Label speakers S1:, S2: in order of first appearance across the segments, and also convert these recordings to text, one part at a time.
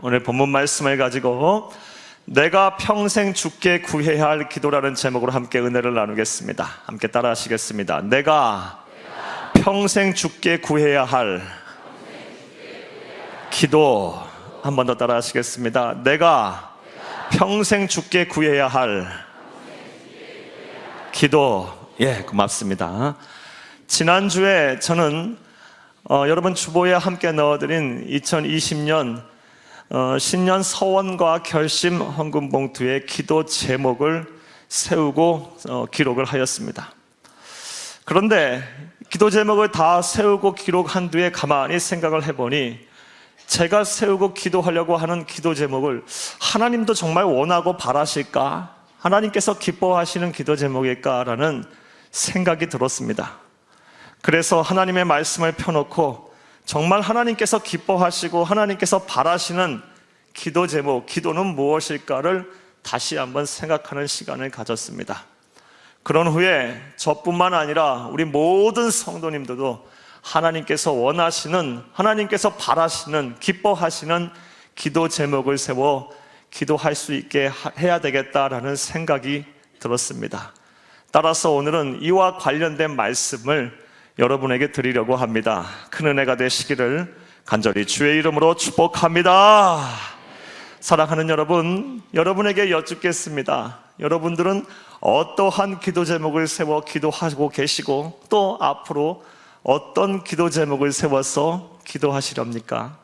S1: 오늘 본문 말씀을 가지고 내가 평생 죽게 구해야 할 기도라는 제목으로 함께 은혜를 나누겠습니다. 함께 따라 하시겠습니다. 내가 평생 죽게 구해야 할 기도 한 번 더 따라 하시겠습니다. 내가 평생 죽게 구해야 할 기도 예 고맙습니다. 지난주에 저는 어, 여러분 주보에 함께 넣어드린 2020년 어, 신년 서원과 결심 헌금 봉투의 기도 제목을 세우고 어, 기록을 하였습니다. 그런데 기도 제목을 다 세우고 기록한 뒤에 가만히 생각을 해보니 제가 세우고 기도하려고 하는 기도 제목을 하나님도 정말 원하고 바라실까? 하나님께서 기뻐하시는 기도 제목일까라는 생각이 들었습니다. 그래서 하나님의 말씀을 펴놓고 정말 하나님께서 기뻐하시고 하나님께서 바라시는 기도 제목, 기도는 무엇일까를 다시 한번 생각하는 시간을 가졌습니다. 그런 후에 저뿐만 아니라 우리 모든 성도님들도 하나님께서 원하시는, 하나님께서 바라시는, 기뻐하시는 기도 제목을 세워 기도할 수 있게 해야 되겠다라는 생각이 들었습니다. 따라서 오늘은 이와 관련된 말씀을 여러분에게 드리려고 합니다. 큰 은혜가 되시기를 간절히 주의 이름으로 축복합니다. 사랑하는 여러분, 여러분에게 여쭙겠습니다. 여러분들은 어떠한 기도 제목을 세워 기도하고 계시고 또 앞으로 어떤 기도 제목을 세워서 기도하시렵니까?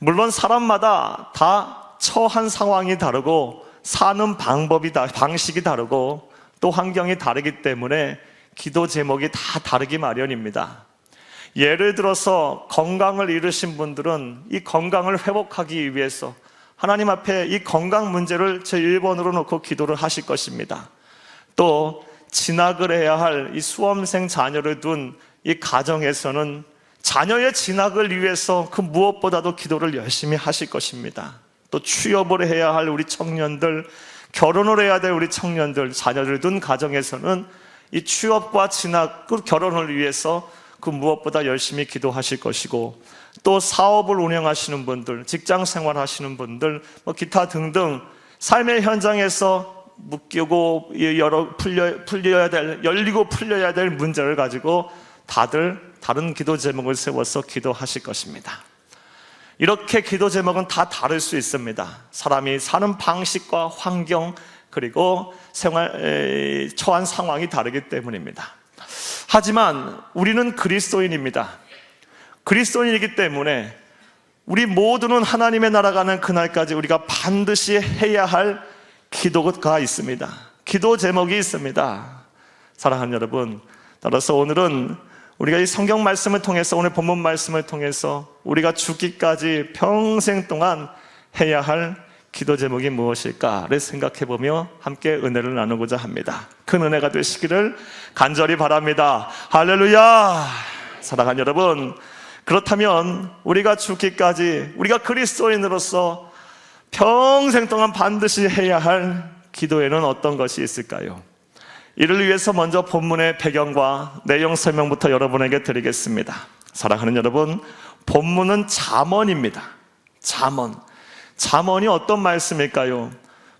S1: 물론 사람마다 다 처한 상황이 다르고 사는 방법이 다, 방식이 다르고 또 환경이 다르기 때문에 기도 제목이 다 다르기 마련입니다. 예를 들어서 건강을 잃으신 분들은 이 건강을 회복하기 위해서 하나님 앞에 이 건강 문제를 제 1번으로 놓고 기도를 하실 것입니다. 또 진학을 해야 할 이 수험생 자녀를 둔 이 가정에서는 자녀의 진학을 위해서 그 무엇보다도 기도를 열심히 하실 것입니다. 또 취업을 해야 할 우리 청년들, 결혼을 해야 될 우리 청년들, 자녀를 둔 가정에서는 이 취업과 진학, 그 결혼을 위해서 그 무엇보다 열심히 기도하실 것이고 또 사업을 운영하시는 분들, 직장 생활 하시는 분들, 뭐 기타 등등 삶의 현장에서 묶이고 열어 풀려, 풀려야 될, 열리고 풀려야 될 문제를 가지고 다들 다른 기도 제목을 세워서 기도하실 것입니다. 이렇게 기도 제목은 다 다를 수 있습니다. 사람이 사는 방식과 환경 그리고 생활 처한 상황이 다르기 때문입니다. 하지만 우리는 그리스도인입니다. 그리스도인이기 때문에 우리 모두는 하나님의 나라 가는 그날까지 우리가 반드시 해야 할 기도가 있습니다. 기도 제목이 있습니다. 사랑하는 여러분, 따라서 오늘은 우리가 이 성경 말씀을 통해서 오늘 본문 말씀을 통해서 우리가 죽기까지 평생 동안 해야 할 기도 제목이 무엇일까를 생각해 보며 함께 은혜를 나누고자 합니다. 큰 은혜가 되시기를 간절히 바랍니다. 할렐루야! 사랑하는 여러분, 그렇다면 우리가 죽기까지 우리가 그리스도인으로서 평생 동안 반드시 해야 할 기도에는 어떤 것이 있을까요? 이를 위해서 먼저 본문의 배경과 내용 설명부터 여러분에게 드리겠습니다. 사랑하는 여러분, 본문은 잠언입니다. 잠언. 잠언이 어떤 말씀일까요?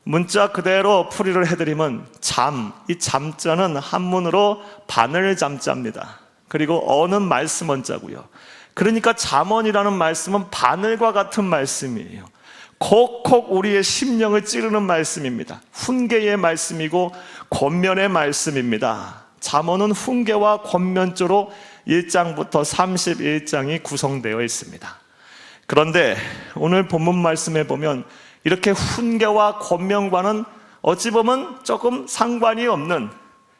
S1: 문자 그대로 풀이를 해드리면 잠, 이 잠자는 한문으로 바늘 잠자입니다. 그리고 어는 말씀 원자고요. 그러니까 잠언이라는 말씀은 바늘과 같은 말씀이에요. 콕콕 우리의 심령을 찌르는 말씀입니다. 훈계의 말씀이고 권면의 말씀입니다. 잠언은 훈계와 권면조로 1장부터 31장이 구성되어 있습니다. 그런데 오늘 본문 말씀에 보면 이렇게 훈계와 권면과는 어찌 보면 조금 상관이 없는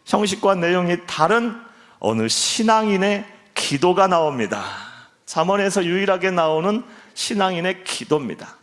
S1: 형식과 내용이 다른 어느 신앙인의 기도가 나옵니다. 잠언에서 유일하게 나오는 신앙인의 기도입니다.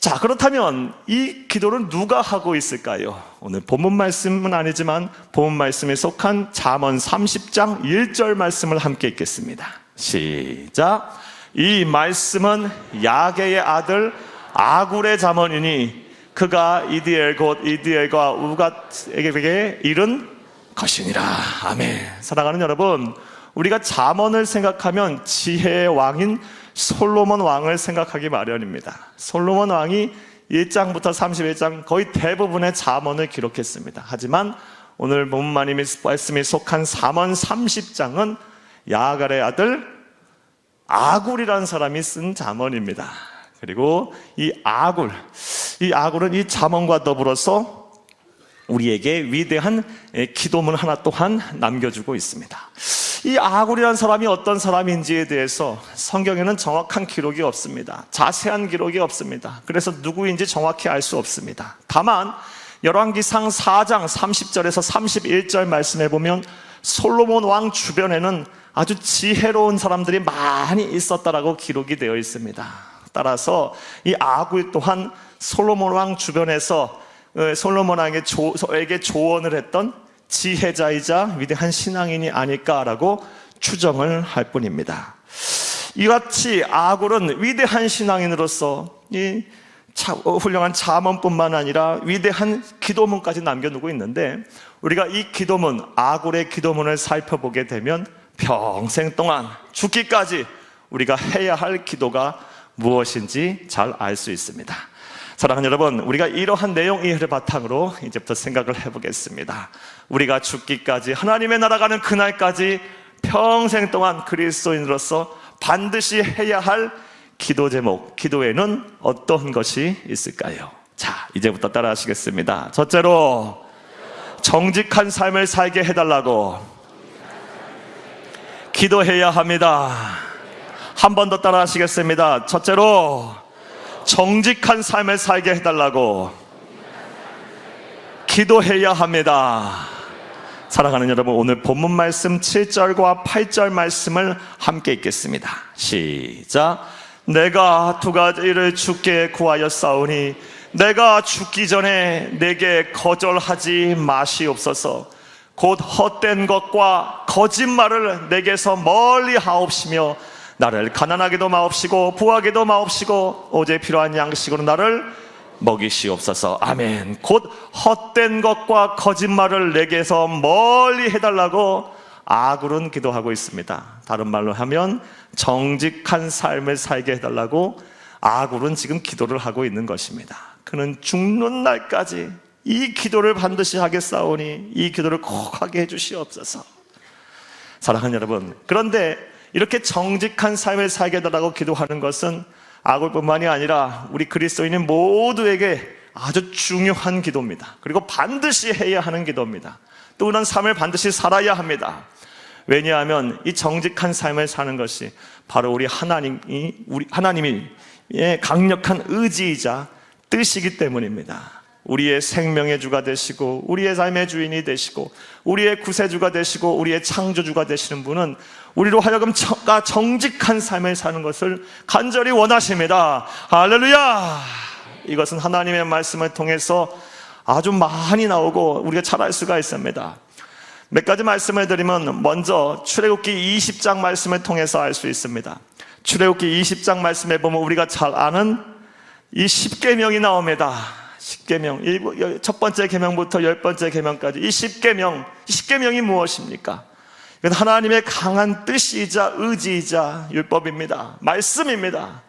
S1: 자, 그렇다면 이 기도를 누가 하고 있을까요? 오늘 본문 말씀은 아니지만 본문 말씀에 속한 잠언 30장 1절 말씀을 함께 읽겠습니다. 시작. 이 말씀은 야게의 아들 아굴의 잠언이니 그가 이디엘 곧 이디엘과 우갓에게 이른 것이니라. 아멘. 사랑하는 여러분, 우리가 잠언을 생각하면 지혜의 왕인 솔로몬 왕을 생각하기 마련입니다. 솔로몬 왕이 1장부터 31장 거의 대부분의 잠언을 기록했습니다. 하지만 오늘 본문 말씀이 속한 3원 30장은 야갈의 아들 아굴이라는 사람이 쓴 잠언입니다. 그리고 이 아굴, 이 아굴은 이 잠언과 더불어서 우리에게 위대한 기도문 하나 또한 남겨주고 있습니다. 이 아굴이라는 사람이 어떤 사람인지에 대해서 성경에는 정확한 기록이 없습니다. 자세한 기록이 없습니다. 그래서 누구인지 정확히 알 수 없습니다. 다만 열왕기상 4장 30절에서 31절 말씀해 보면 솔로몬 왕 주변에는 아주 지혜로운 사람들이 많이 있었다라고 기록이 되어 있습니다. 따라서 이 아굴 또한 솔로몬 왕 주변에서 어, 솔로몬 왕에게 조언을 했던 지혜자이자 위대한 신앙인이 아닐까라고 추정을 할 뿐입니다. 이같이 아굴은 위대한 신앙인으로서 이 어, 훌륭한 자문뿐만 아니라 위대한 기도문까지 남겨놓고 있는데 우리가 이 기도문 아굴의 기도문을 살펴보게 되면 평생 동안 죽기까지 우리가 해야 할 기도가 무엇인지 잘 알 수 있습니다. 사랑하는 여러분, 우리가 이러한 내용 이해를 바탕으로 이제부터 생각을 해보겠습니다. 우리가 죽기까지 하나님의 나라 가는 그날까지 평생 동안 그리스도인으로서 반드시 해야 할 기도 제목, 기도에는 어떤 것이 있을까요? 자, 이제부터 따라 하시겠습니다. 첫째로, 정직한 삶을 살게 해달라고 기도해야 합니다. 한 번 더 따라 하시겠습니다. 첫째로, 정직한 삶을 살게 해달라고 기도해야 합니다. 사랑하는 여러분, 오늘 본문 말씀 7절과 8절 말씀을 함께 읽겠습니다. 시작. 내가 두 가지를 주께 구하여 싸우니 내가 죽기 전에 내게 거절하지 마시옵소서. 곧 헛된 것과 거짓말을 내게서 멀리 하옵시며 나를 가난하게도 마옵시고 부하게도 마옵시고 오제 필요한 양식으로 나를 먹이시옵소서. 아멘. 곧 헛된 것과 거짓말을 내게서 멀리 해달라고 아굴은 기도하고 있습니다. 다른 말로 하면 정직한 삶을 살게 해달라고 아굴은 지금 기도를 하고 있는 것입니다. 그는 죽는 날까지 이 기도를 반드시 하겠사오니 이 기도를 꼭 하게 해주시옵소서. 사랑하는 여러분, 그런데 이렇게 정직한 삶을 살게 해달라고 기도하는 것은 아굴뿐만이 아니라 우리 그리스도인인 모두에게 아주 중요한 기도입니다. 그리고 반드시 해야 하는 기도입니다. 또 그런 삶을 반드시 살아야 합니다. 왜냐하면 이 정직한 삶을 사는 것이 바로 우리 하나님이 우리 하나님이 강력한 의지이자 뜻이기 때문입니다. 우리의 생명의 주가 되시고 우리의 삶의 주인이 되시고 우리의 구세주가 되시고 우리의 창조주가 되시는 분은 우리로 하여금 정직한 삶을 사는 것을 간절히 원하십니다. 할렐루야! 이것은 하나님의 말씀을 통해서 아주 많이 나오고 우리가 잘 알 수가 있습니다. 몇 가지 말씀을 드리면 먼저 출애굽기 20장 말씀을 통해서 알 수 있습니다. 출애굽기 20장 말씀에 보면 우리가 잘 아는 이 10계명이 나옵니다. 10계명, 첫 번째 계명부터 열 번째 계명까지 이 10계명, 10계명이 무엇입니까? 이건 하나님의 강한 뜻이자 의지이자 율법입니다. 말씀입니다.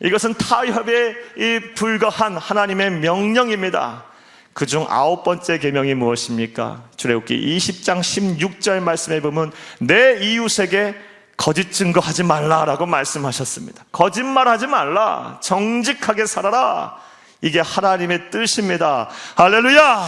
S1: 이것은 타협에 불과한 하나님의 명령입니다. 그중 아홉 번째 계명이 무엇입니까? 출애굽기 20장 16절 말씀에 보면 내 이웃에게 거짓 증거하지 말라라고 말씀하셨습니다. 거짓말하지 말라. 정직하게 살아라. 이게 하나님의 뜻입니다. 할렐루야!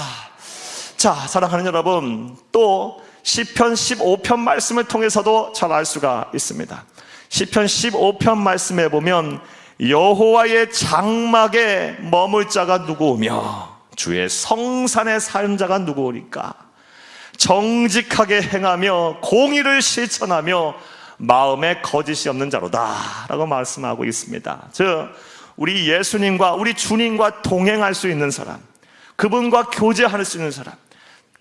S1: 자, 사랑하는 여러분, 또 시편 15편 말씀을 통해서도 잘 알 수가 있습니다. 시편 15편 말씀에 보면 여호와의 장막에 머물 자가 누구며 주의 성산에 사는 자가 누구오니까 정직하게 행하며 공의를 실천하며 마음에 거짓이 없는 자로다라고 말씀하고 있습니다. 즉 우리 예수님과 우리 주님과 동행할 수 있는 사람, 그분과 교제할 수 있는 사람,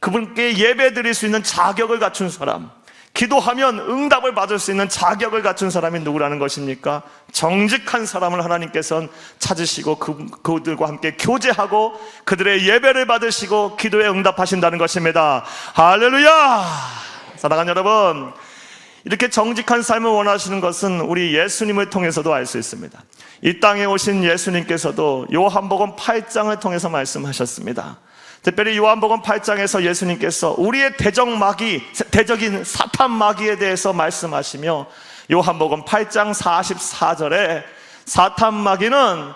S1: 그분께 예배 드릴 수 있는 자격을 갖춘 사람, 기도하면 응답을 받을 수 있는 자격을 갖춘 사람이 누구라는 것입니까? 정직한 사람을 하나님께서는 찾으시고 그, 그들과 함께 교제하고 그들의 예배를 받으시고 기도에 응답하신다는 것입니다. 할렐루야! 사랑하는 여러분, 이렇게 정직한 삶을 원하시는 것은 우리 예수님을 통해서도 알 수 있습니다. 이 땅에 오신 예수님께서도 요한복음 8장을 통해서 말씀하셨습니다. 특별히 요한복음 8장에서 예수님께서 우리의 대적 마귀, 대적인 사탄 마귀에 대해서 말씀하시며 요한복음 8장 44절에 사탄 마귀는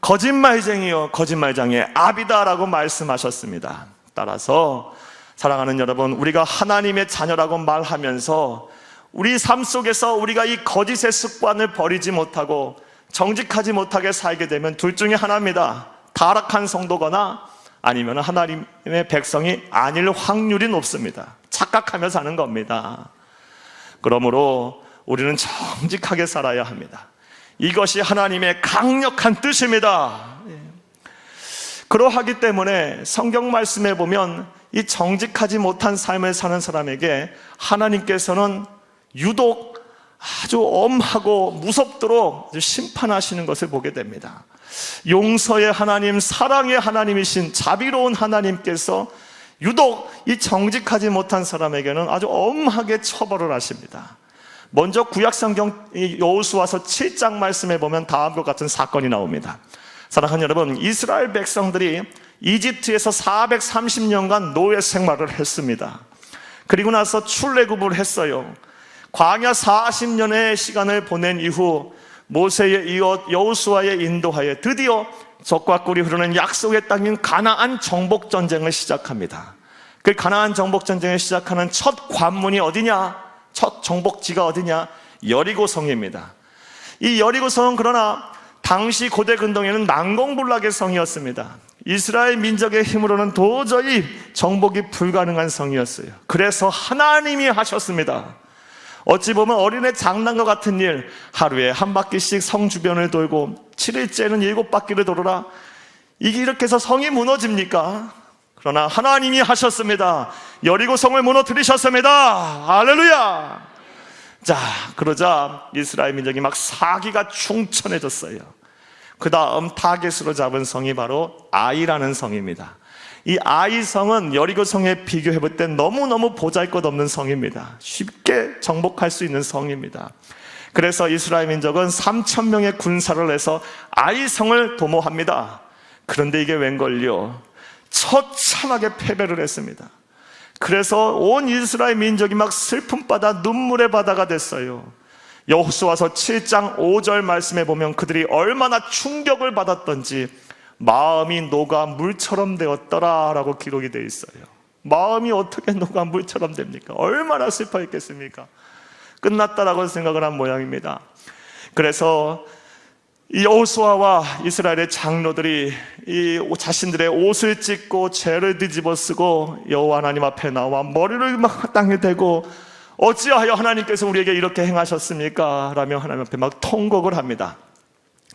S1: 거짓말쟁이요 거짓말장의 아비다라고 말씀하셨습니다. 따라서 사랑하는 여러분, 우리가 하나님의 자녀라고 말하면서 우리 삶 속에서 우리가 이 거짓의 습관을 버리지 못하고 정직하지 못하게 살게 되면 둘 중에 하나입니다. 타락한 성도거나 아니면 하나님의 백성이 아닐 확률이 높습니다. 착각하며 사는 겁니다. 그러므로 우리는 정직하게 살아야 합니다. 이것이 하나님의 강력한 뜻입니다. 예. 그러하기 때문에 성경 말씀에 보면 이 정직하지 못한 삶을 사는 사람에게 하나님께서는 유독 아주 엄하고 무섭도록 심판하시는 것을 보게 됩니다. 용서의 하나님, 사랑의 하나님이신 자비로운 하나님께서 유독 이 정직하지 못한 사람에게는 아주 엄하게 처벌을 하십니다. 먼저 구약성경 여호수아서 7장 말씀에 보면 다음과 같은 사건이 나옵니다. 사랑하는 여러분, 이스라엘 백성들이 이집트에서 430년간 노예 생활을 했습니다. 그리고 나서 출애굽을 했어요. 광야 40년의 시간을 보낸 이후 모세의 이어 여호수아의 인도하에 드디어 적과 꿀이 흐르는 약속의 땅인 가나안 정복 전쟁을 시작합니다. 그 가나안 정복 전쟁을 시작하는 첫 관문이 어디냐? 첫 정복지가 어디냐? 여리고 성입니다. 이 여리고 성은 그러나 당시 고대 근동에는 난공불락의 성이었습니다. 이스라엘 민족의 힘으로는 도저히 정복이 불가능한 성이었어요. 그래서 하나님이 하셨습니다. 어찌 보면 어린애 장난과 같은 일, 하루에 한 바퀴씩 성 주변을 돌고 7일째는 일곱 바퀴를 돌아라. 이게 이렇게 해서 성이 무너집니까? 그러나 하나님이 하셨습니다. 여리고 성을 무너뜨리셨습니다. 할렐루야! 자, 그러자 이스라엘 민족이 막 사기가 충천해졌어요. 그 다음 타겟으로 잡은 성이 바로 아이라는 성입니다. 이 아이 성은 여리고 성에 비교해 볼 때 너무너무 보잘 것 없는 성입니다. 쉽게 정복할 수 있는 성입니다. 그래서 이스라엘 민족은 3천 명의 군사를 해서 아이 성을 도모합니다. 그런데 이게 웬걸요? 처참하게 패배를 했습니다. 그래서 온 이스라엘 민족이 막 슬픔 바다, 눈물의 바다가 됐어요. 여호수아서 7장 5절 말씀에 보면 그들이 얼마나 충격을 받았던지 마음이 녹아 물처럼 되었더라라고 기록이 되어 있어요. 마음이 어떻게 녹아 물처럼 됩니까? 얼마나 슬퍼했겠습니까? 끝났다라고 생각을 한 모양입니다. 그래서 이 여호수아와 이스라엘의 장로들이 이 자신들의 옷을 찢고 죄를 뒤집어 쓰고 여호와 하나님 앞에 나와 머리를 막 땅에 대고 어찌하여 하나님께서 우리에게 이렇게 행하셨습니까? 라며 하나님 앞에 막 통곡을 합니다.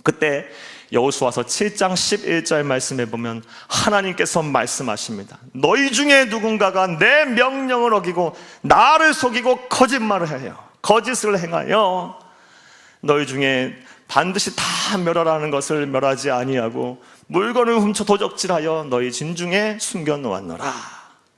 S1: 그때 여호수아서 7장 11절 말씀에 보면 하나님께서 말씀하십니다. 너희 중에 누군가가 내 명령을 어기고 나를 속이고 거짓말을 해요. 거짓을 행하여 너희 중에 반드시 다 멸하라는 것을 멸하지 아니하고 물건을 훔쳐 도적질하여 너희 진중에 숨겨 놓았노라.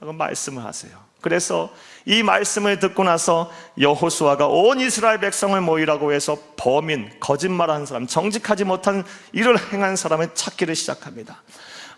S1: 라고 말씀을 하세요. 그래서 이 말씀을 듣고 나서 여호수아가 온 이스라엘 백성을 모이라고 해서 범인, 거짓말하는 사람, 정직하지 못한 일을 행한 사람을 찾기를 시작합니다.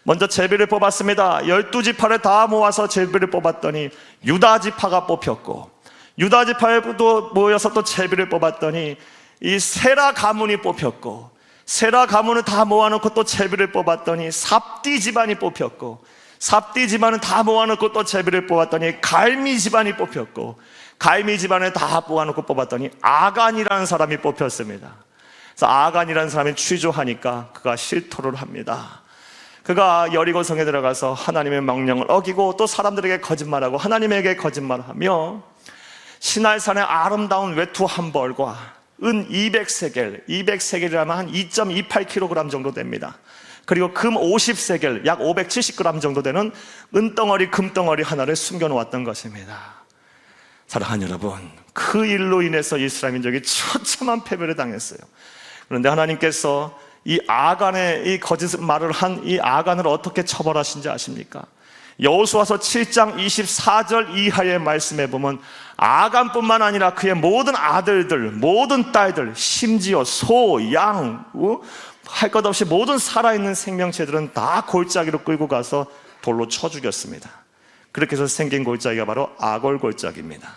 S1: 먼저 제비를 뽑았습니다. 열두 지파를 다 모아서 제비를 뽑았더니 유다 지파가 뽑혔고 유다 지파에도 모여서 또 제비를 뽑았더니 이 세라 가문이 뽑혔고 세라 가문을 다 모아놓고 또 제비를 뽑았더니 삽디 집안이 뽑혔고 삽디 집안은 다 모아놓고 또 제비를 뽑았더니 갈미 집안이 뽑혔고 갈미 집안을 다 모아놓고 뽑았더니 아간이라는 사람이 뽑혔습니다. 그래서 아간이라는 사람이 취조하니까 그가 실토를 합니다. 그가 여리고성에 들어가서 하나님의 명령을 어기고 또 사람들에게 거짓말하고 하나님에게 거짓말하며 신할산의 아름다운 외투 한 벌과 은 200세겔, 200세겔이라면 한 2.28kg 정도 됩니다. 그리고 금 50세겔, 약 570g 정도 되는 은덩어리, 금덩어리 하나를 숨겨놓았던 것입니다. 사랑하는 여러분, 그 일로 인해서 이스라엘 민족이 처참한 패배를 당했어요. 그런데 하나님께서 이 아간의 이 거짓 말을 한 이 아간을 어떻게 처벌하신지 아십니까? 여호수아서 7장 24절 이하의 말씀에 보면 아간뿐만 아니라 그의 모든 아들들, 모든 딸들, 심지어 소, 양, 어? 할 것 없이 모든 살아있는 생명체들은 다 골짜기로 끌고 가서 돌로 쳐 죽였습니다. 그렇게 해서 생긴 골짜기가 바로 아골 골짜기입니다.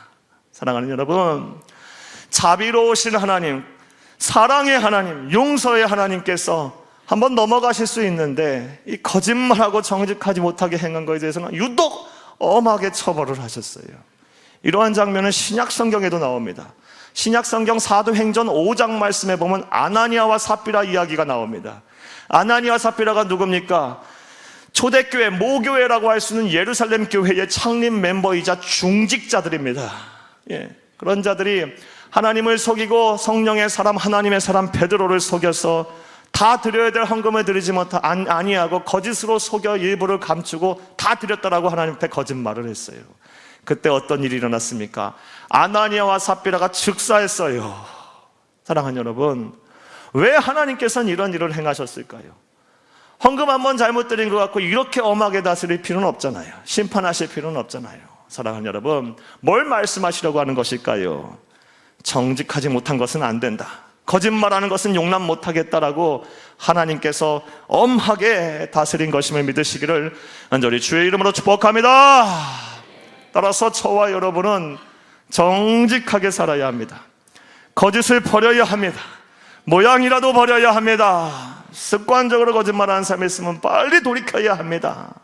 S1: 사랑하는 여러분, 자비로우신 하나님, 사랑의 하나님, 용서의 하나님께서 한번 넘어가실 수 있는데 이 거짓말하고 정직하지 못하게 행한 것에 대해서는 유독 엄하게 처벌을 하셨어요. 이러한 장면은 신약 성경에도 나옵니다. 신약 성경 사도행전 5장 말씀에 보면 아나니아와 삽비라 이야기가 나옵니다. 아나니아 삽비라가 누굽니까? 초대교회 모교회라고 할 수 있는 예루살렘 교회의 창립 멤버이자 중직자들입니다. 예, 그런 자들이 하나님을 속이고 성령의 사람 하나님의 사람 베드로를 속여서 다 드려야 될 헌금을 드리지 못하 아니하고 거짓으로 속여 일부를 감추고 다 드렸다라고 하나님 앞에 거짓말을 했어요. 그때 어떤 일이 일어났습니까? 아나니아와 삽비라가 즉사했어요. 사랑하는 여러분, 왜 하나님께서는 이런 일을 행하셨을까요? 헌금 한 번 잘못 드린 것 같고 이렇게 엄하게 다스릴 필요는 없잖아요. 심판하실 필요는 없잖아요. 사랑하는 여러분, 뭘 말씀하시려고 하는 것일까요? 정직하지 못한 것은 안 된다. 거짓말하는 것은 용납 못하겠다라고 하나님께서 엄하게 다스린 것임을 믿으시기를 간절히 주의 이름으로 축복합니다. 따라서 저와 여러분은 정직하게 살아야 합니다. 거짓을 버려야 합니다. 모양이라도 버려야 합니다. 습관적으로 거짓말하는 삶이 있으면 빨리 돌이켜야 합니다.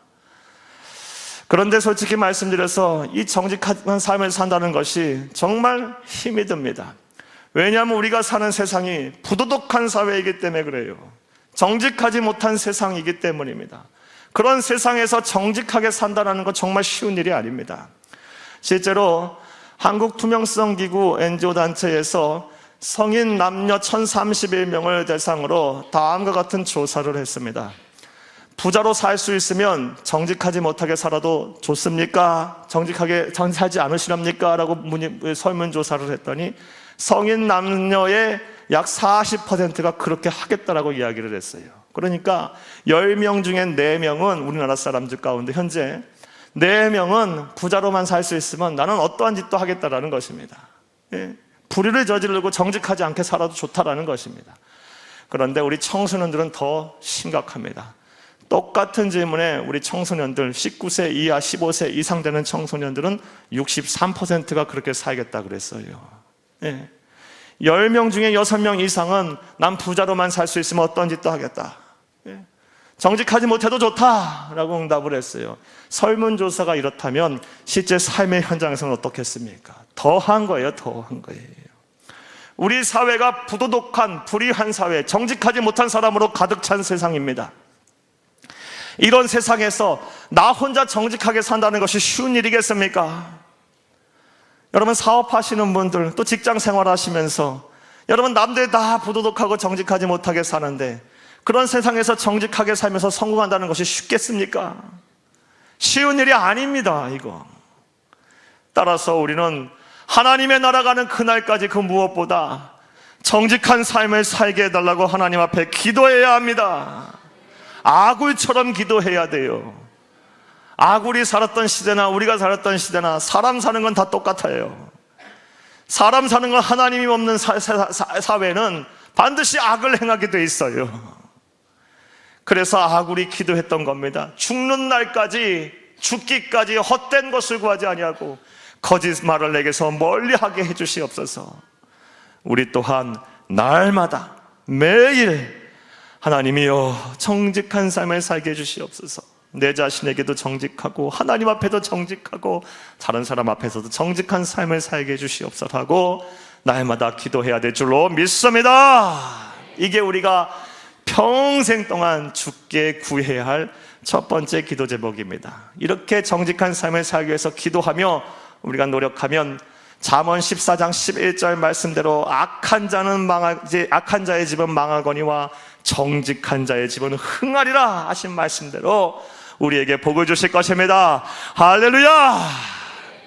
S1: 그런데 솔직히 말씀드려서 이 정직한 삶을 산다는 것이 정말 힘이 듭니다. 왜냐하면 우리가 사는 세상이 부도덕한 사회이기 때문에 그래요. 정직하지 못한 세상이기 때문입니다. 그런 세상에서 정직하게 산다는 건 정말 쉬운 일이 아닙니다. 실제로 한국투명성기구 NGO 단체에서 성인 남녀 1031명을 대상으로 다음과 같은 조사를 했습니다. 부자로 살 수 있으면 정직하지 못하게 살아도 좋습니까? 정직하게 살지 않으시렵니까? 라고 설문조사를 했더니 성인 남녀의 약 40%가 그렇게 하겠다라고 이야기를 했어요. 그러니까 10명 중에 4명은 우리나라 사람들 가운데 현재 4명은 부자로만 살 수 있으면 나는 어떠한 짓도 하겠다라는 것입니다. 예. 불의를 저지르고 정직하지 않게 살아도 좋다라는 것입니다. 그런데 우리 청소년들은 더 심각합니다. 똑같은 질문에 우리 청소년들 19세 이하 15세 이상 되는 청소년들은 63%가 그렇게 살겠다 그랬어요. 예. 10명 중에 6명 이상은 난 부자로만 살 수 있으면 어떤 짓도 하겠다. 예. 정직하지 못해도 좋다라고 응답을 했어요. 설문조사가 이렇다면 실제 삶의 현장에서는 어떻겠습니까? 더한 거예요, 더한 거예요. 우리 사회가 부도덕한, 불의한 사회, 정직하지 못한 사람으로 가득 찬 세상입니다. 이런 세상에서 나 혼자 정직하게 산다는 것이 쉬운 일이겠습니까? 여러분 사업하시는 분들, 또 직장 생활하시면서 여러분 남들 다 부도덕하고 정직하지 못하게 사는데 그런 세상에서 정직하게 살면서 성공한다는 것이 쉽겠습니까? 쉬운 일이 아닙니다, 이거. 따라서 우리는 하나님의 나라가는 그날까지 그 무엇보다 정직한 삶을 살게 해달라고 하나님 앞에 기도해야 합니다. 아굴처럼 기도해야 돼요. 아굴이 살았던 시대나 우리가 살았던 시대나 사람 사는 건 다 똑같아요. 사람 사는 건 하나님이 없는 사, 회는 반드시 악을 행하게 돼 있어요. 그래서 아굴이 기도했던 겁니다. 죽는 날까지 죽기까지 헛된 것을 구하지 아니하고 거짓말을 내게서 멀리하게 해주시옵소서. 우리 또한 날마다 매일 하나님이여 정직한 삶을 살게 해주시옵소서. 내 자신에게도 정직하고 하나님 앞에도 정직하고 다른 사람 앞에서도 정직한 삶을 살게 해주시옵소서 하고 날마다 기도해야 될 줄로 믿습니다. 이게 우리가 평생 동안 죽게 구해야 할 첫 번째 기도 제목입니다. 이렇게 정직한 삶을 살기 위해서 기도하며 우리가 노력하면 잠언 14장 11절 말씀대로 악한 자는 망하지 악한 자의 집은 망하거니와 정직한 자의 집은 흥하리라 하신 말씀대로 우리에게 복을 주실 것입니다. 할렐루야!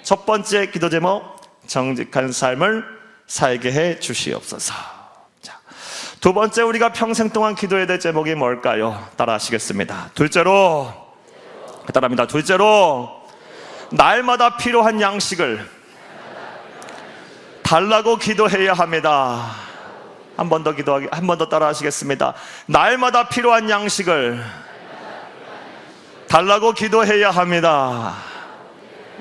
S1: 첫 번째 기도 제목 정직한 삶을 살게 해 주시옵소서. 두 번째 우리가 평생 동안 기도해야 될 제목이 뭘까요? 따라 하시겠습니다. 둘째로 따라합니다. 둘째로 날마다 필요한 양식을 달라고 기도해야 합니다. 한 번 더 기도하기 한 번 더 따라 하시겠습니다. 날마다 필요한 양식을 달라고 기도해야 합니다.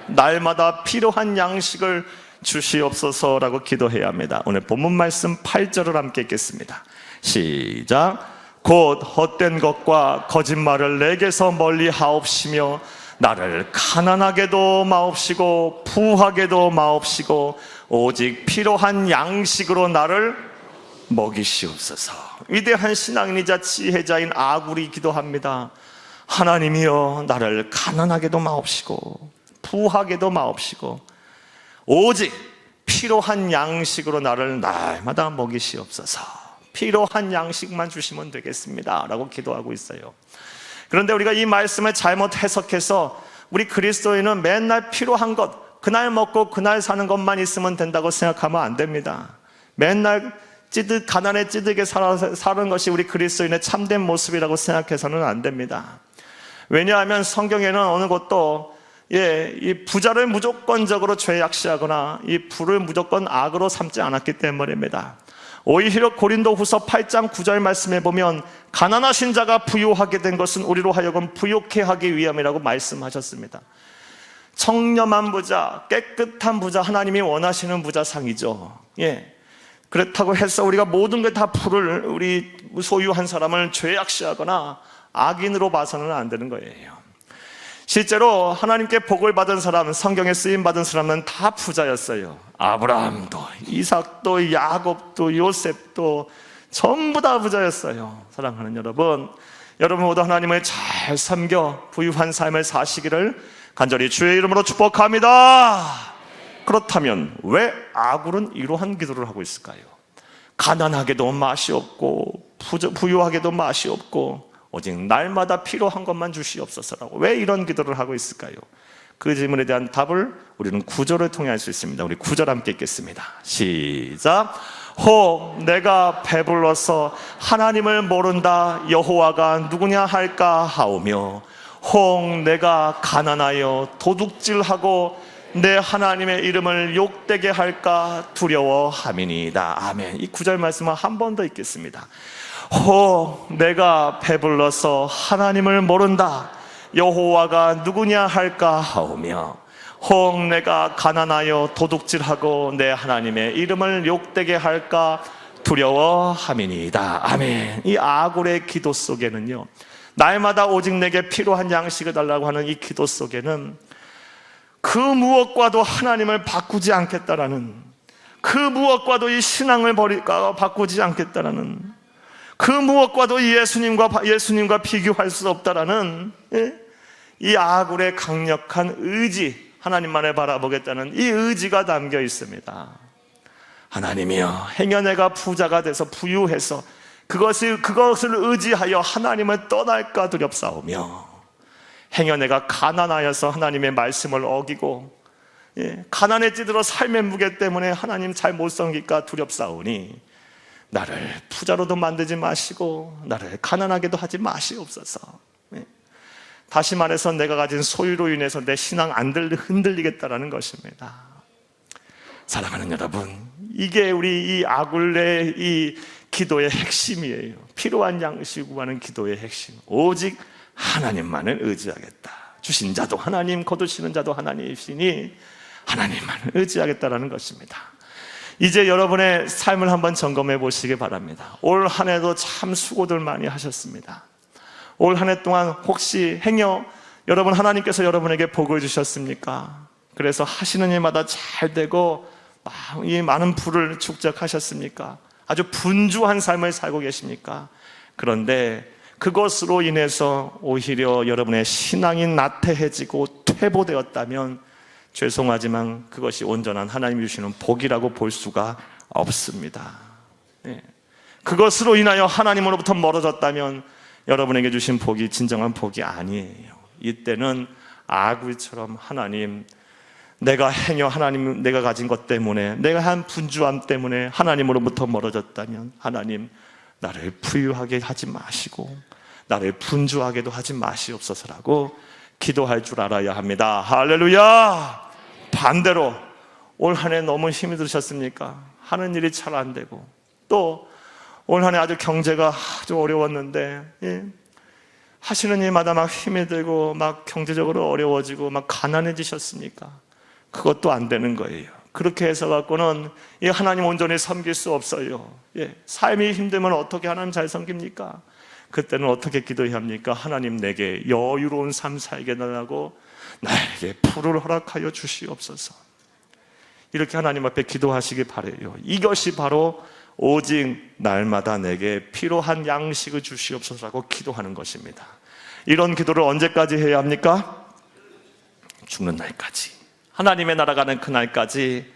S1: 날마다 필요한 양식을 주시옵소서라고 기도해야 합니다. 오늘 본문 말씀 8절을 함께 읽겠습니다. 시작. 곧 헛된 것과 거짓말을 내게서 멀리 하옵시며 나를 가난하게도 마옵시고 부하게도 마옵시고 오직 필요한 양식으로 나를 먹이시옵소서. 위대한 신앙인이자 지혜자인 아굴이 기도합니다. 하나님이여 나를 가난하게도 마옵시고 부하게도 마옵시고 오직 필요한 양식으로 나를 날마다 먹이시옵소서. 필요한 양식만 주시면 되겠습니다. 라고 기도하고 있어요. 그런데 우리가 이 말씀을 잘못 해석해서 우리 그리스도인은 맨날 필요한 것, 그날 먹고 그날 사는 것만 있으면 된다고 생각하면 안 됩니다. 맨날 찌득, 가난에 살아, 사는 것이 우리 그리스도인의 참된 모습이라고 생각해서는 안 됩니다. 왜냐하면 성경에는 어느 곳도 예, 이 부자를 무조건적으로 죄악시하거나 이 부를 무조건 악으로 삼지 않았기 때문입니다. 오히려 고린도 후서 8장 9절 말씀에 보면 가난하신 자가 부유하게 된 것은 우리로 하여금 부유케 하기 위함이라고 말씀하셨습니다. 청렴한 부자, 깨끗한 부자, 하나님이 원하시는 부자상이죠. 예. 그렇다고 해서 우리가 모든 걸 다 부를 우리 소유한 사람을 죄악시하거나 악인으로 봐서는 안 되는 거예요. 실제로 하나님께 복을 받은 사람, 성경에 쓰임 받은 사람은 다 부자였어요. 아브라함도, 이삭도, 야곱도, 요셉도 전부 다 부자였어요. 사랑하는 여러분, 여러분 모두 하나님을 잘 섬겨 부유한 삶을 사시기를 간절히 주의 이름으로 축복합니다. 그렇다면 왜 아굴은 이러한 기도를 하고 있을까요? 가난하게도 맛이 없고 부유하게도 맛이 없고 오직 날마다 필요한 것만 주시옵소서라고 왜 이런 기도를 하고 있을까요? 그 질문에 대한 답을 우리는 구절을 통해 알 수 있습니다. 우리 구절 함께 읽겠습니다. 시작. 혹 내가 배불러서 하나님을 모른다 여호와가 누구냐 할까 하오며 혹 내가 가난하여 도둑질하고 내 하나님의 이름을 욕되게 할까 두려워함이니이다. 아멘. 이 구절 말씀을 한 번 더 읽겠습니다. 혹 내가 배불러서 하나님을 모른다. 여호와가 누구냐 할까 하오며 혹 내가 가난하여 도둑질하고 내 하나님의 이름을 욕되게 할까 두려워함이니이다. 아멘. 이 아굴의 기도 속에는요 날마다 오직 내게 필요한 양식을 달라고 하는 이 기도 속에는 그 무엇과도 하나님을 바꾸지 않겠다라는 그 무엇과도 이 신앙을 버릴까 바꾸지 않겠다라는 그 무엇과도 예수님과 예수님과 비교할 수 없다라는 예? 이 아굴의 강력한 의지, 하나님만을 바라보겠다는 이 의지가 담겨 있습니다. 하나님이여, 행여내가 부자가 돼서 부유해서 그것을 그것을 의지하여 하나님을 떠날까 두렵사오며 행여내가 가난하여서 하나님의 말씀을 어기고 예, 가난에 찌들어 삶의 무게 때문에 하나님 잘 못 섬길까 두렵사오니 나를 부자로도 만들지 마시고 나를 가난하게도 하지 마시옵소서. 네. 다시 말해서 내가 가진 소유로 인해서 내 신앙 안 흔들리겠다라는 것입니다. 사랑하는 여러분, 이게 우리 이 아굴레 이 기도의 핵심이에요. 필요한 양식 구하는 기도의 핵심. 오직 하나님만을 의지하겠다. 주신 자도 하나님, 거두시는 자도 하나님이시니 하나님만을 의지하겠다라는 것입니다. 이제 여러분의 삶을 한번 점검해 보시기 바랍니다. 올 한 해도 참 수고들 많이 하셨습니다. 올 한 해 동안 혹시 행여 여러분 하나님께서 여러분에게 복을 주셨습니까? 그래서 하시는 일마다 잘 되고 이 많은 부를 축적하셨습니까? 아주 분주한 삶을 살고 계십니까? 그런데 그것으로 인해서 오히려 여러분의 신앙이 나태해지고 퇴보되었다면 죄송하지만 그것이 온전한 하나님이 주시는 복이라고 볼 수가 없습니다. 네. 그것으로 인하여 하나님으로부터 멀어졌다면 여러분에게 주신 복이 진정한 복이 아니에요. 이때는 아굴처럼 하나님, 내가 행여 하나님, 내가 가진 것 때문에, 내가 한 분주함 때문에 하나님으로부터 멀어졌다면 하나님, 나를 부유하게 하지 마시고, 나를 분주하게도 하지 마시옵소서라고 기도할 줄 알아야 합니다. 할렐루야! 반대로 올 한 해 너무 힘이 드셨습니까? 하는 일이 잘 안 되고 또 올 한 해 아주 경제가 아주 어려웠는데 예. 하시는 일마다 막 힘이 들고 막 경제적으로 어려워지고 막 가난해지셨습니까? 그것도 안 되는 거예요. 그렇게 해서 갖고는 이 하나님 온전히 섬길 수 없어요. 예. 삶이 힘들면 어떻게 하나님 잘 섬깁니까? 그때는 어떻게 기도해야 합니까? 하나님 내게 여유로운 삶 살게 달라고 나에게 풀을 허락하여 주시옵소서. 이렇게 하나님 앞에 기도하시기 바래요. 이것이 바로 오직 날마다 내게 필요한 양식을 주시옵소서라고 기도하는 것입니다. 이런 기도를 언제까지 해야 합니까? 죽는 날까지. 하나님의 나라가는 그날까지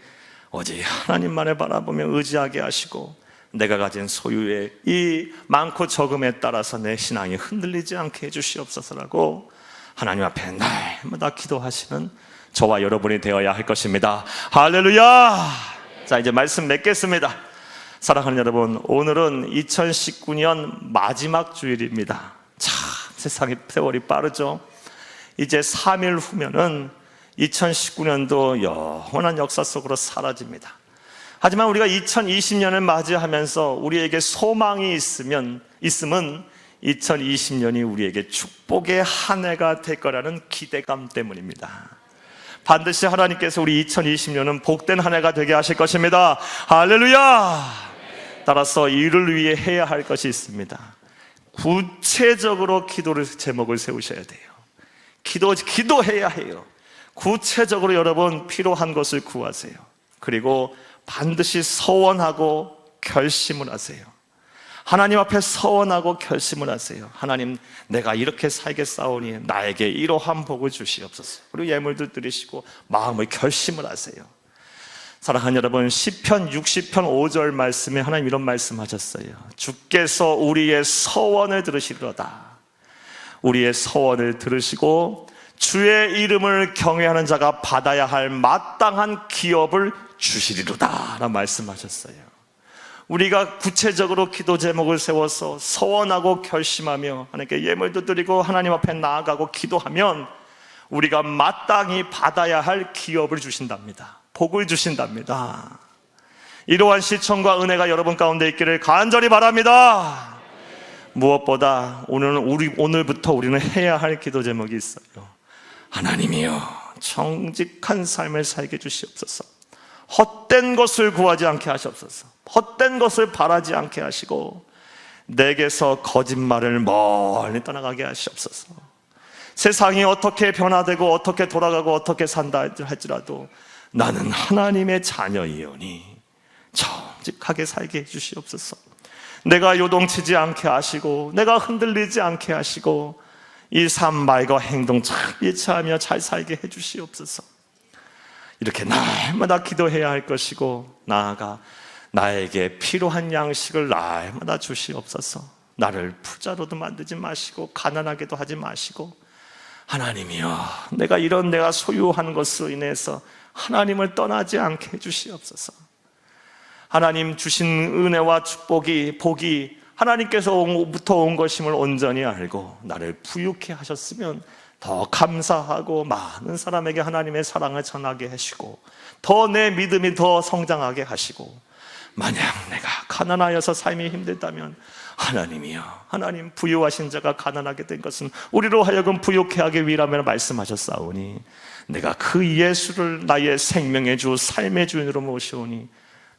S1: 오직 하나님만을 바라보며 의지하게 하시고 내가 가진 소유의 이 많고 적음에 따라서 내 신앙이 흔들리지 않게 해주시옵소서라고 하나님 앞에 날마다 기도하시는 저와 여러분이 되어야 할 것입니다. 할렐루야! 자, 이제 말씀 맺겠습니다. 사랑하는 여러분, 오늘은 2019년 마지막 주일입니다. 참, 세상의 세월이 빠르죠? 이제 3일 후면은 2019년도 영원한 역사 속으로 사라집니다. 하지만 우리가 2020년을 맞이하면서 우리에게 소망이 있으면, 있음은 2020년이 우리에게 축복의 한 해가 될 거라는 기대감 때문입니다. 반드시 하나님께서 우리 2020년은 복된 한 해가 되게 하실 것입니다. 할렐루야! 따라서 이를 위해 해야 할 것이 있습니다. 구체적으로 기도를 제목을 세우셔야 돼요. 기도, 기도해야 해요. 구체적으로 여러분 필요한 것을 구하세요. 그리고 반드시 서원하고 결심을 하세요. 하나님 앞에 서원하고 결심을 하세요. 하나님, 내가 이렇게 살겠사오니 나에게 이러한 복을 주시옵소서. 그리고 예물도 드리시고 마음을 결심을 하세요. 사랑하는 여러분, 10편 60편 5절 말씀에 하나님 이런 말씀 하셨어요. 주께서 우리의 서원을 들으시리로다. 우리의 서원을 들으시고 주의 이름을 경외하는 자가 받아야 할 마땅한 기업을 주시리로다. 라는 말씀하셨어요. 우리가 구체적으로 기도 제목을 세워서 서원하고 결심하며 하나님께 예물도 드리고 하나님 앞에 나아가고 기도하면 우리가 마땅히 받아야 할 기업을 주신답니다. 복을 주신답니다. 이러한 시청과 은혜가 여러분 가운데 있기를 간절히 바랍니다. 무엇보다 오늘은 우리 오늘부터 우리는 해야 할 기도 제목이 있어요. 하나님이여 정직한 삶을 살게 주시옵소서. 헛된 것을 구하지 않게 하시옵소서. 헛된 것을 바라지 않게 하시고 내게서 거짓말을 멀리 떠나가게 하시옵소서. 세상이 어떻게 변화되고 어떻게 돌아가고 어떻게 산다 할지라도 나는 하나님의 자녀이오니 정직하게 살게 해주시옵소서. 내가 요동치지 않게 하시고 내가 흔들리지 않게 하시고 이 삶 말과 행동 잘 예차하며 잘 살게 해주시옵소서. 이렇게 날마다 기도해야 할 것이고 나아가 나에게 필요한 양식을 날마다 주시옵소서. 나를 부자로도 만들지 마시고 가난하게도 하지 마시고 하나님이여 내가 이런 내가 소유한 것으로 인해서 하나님을 떠나지 않게 해주시옵소서. 하나님 주신 은혜와 축복이 복이 하나님께서부터 온 것임을 온전히 알고 나를 부유케 하셨으면 더 감사하고 많은 사람에게 하나님의 사랑을 전하게 하시고 더 내 믿음이 더 성장하게 하시고 만약 내가 가난하여서 삶이 힘들다면 하나님이여 하나님 부유하신 자가 가난하게 된 것은 우리로 하여금 부유케 하기 위함이라 말씀하셨사오니 내가 그 예수를 나의 생명의 주 삶의 주인으로 모시오니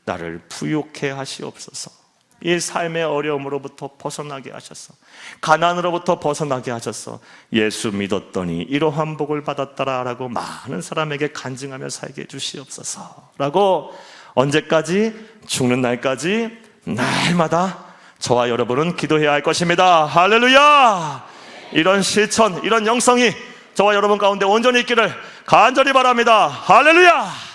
S1: 나를 부유케 하시옵소서 이 삶의 어려움으로부터 벗어나게 하셔서 가난으로부터 벗어나게 하셔서 예수 믿었더니 이러한 복을 받았다라고 많은 사람에게 간증하며 살게 해 주시옵소서 라고 언제까지? 죽는 날까지? 날마다 저와 여러분은 기도해야 할 것입니다. 할렐루야! 이런 실천 이런 영성이 저와 여러분 가운데 온전히 있기를 간절히 바랍니다. 할렐루야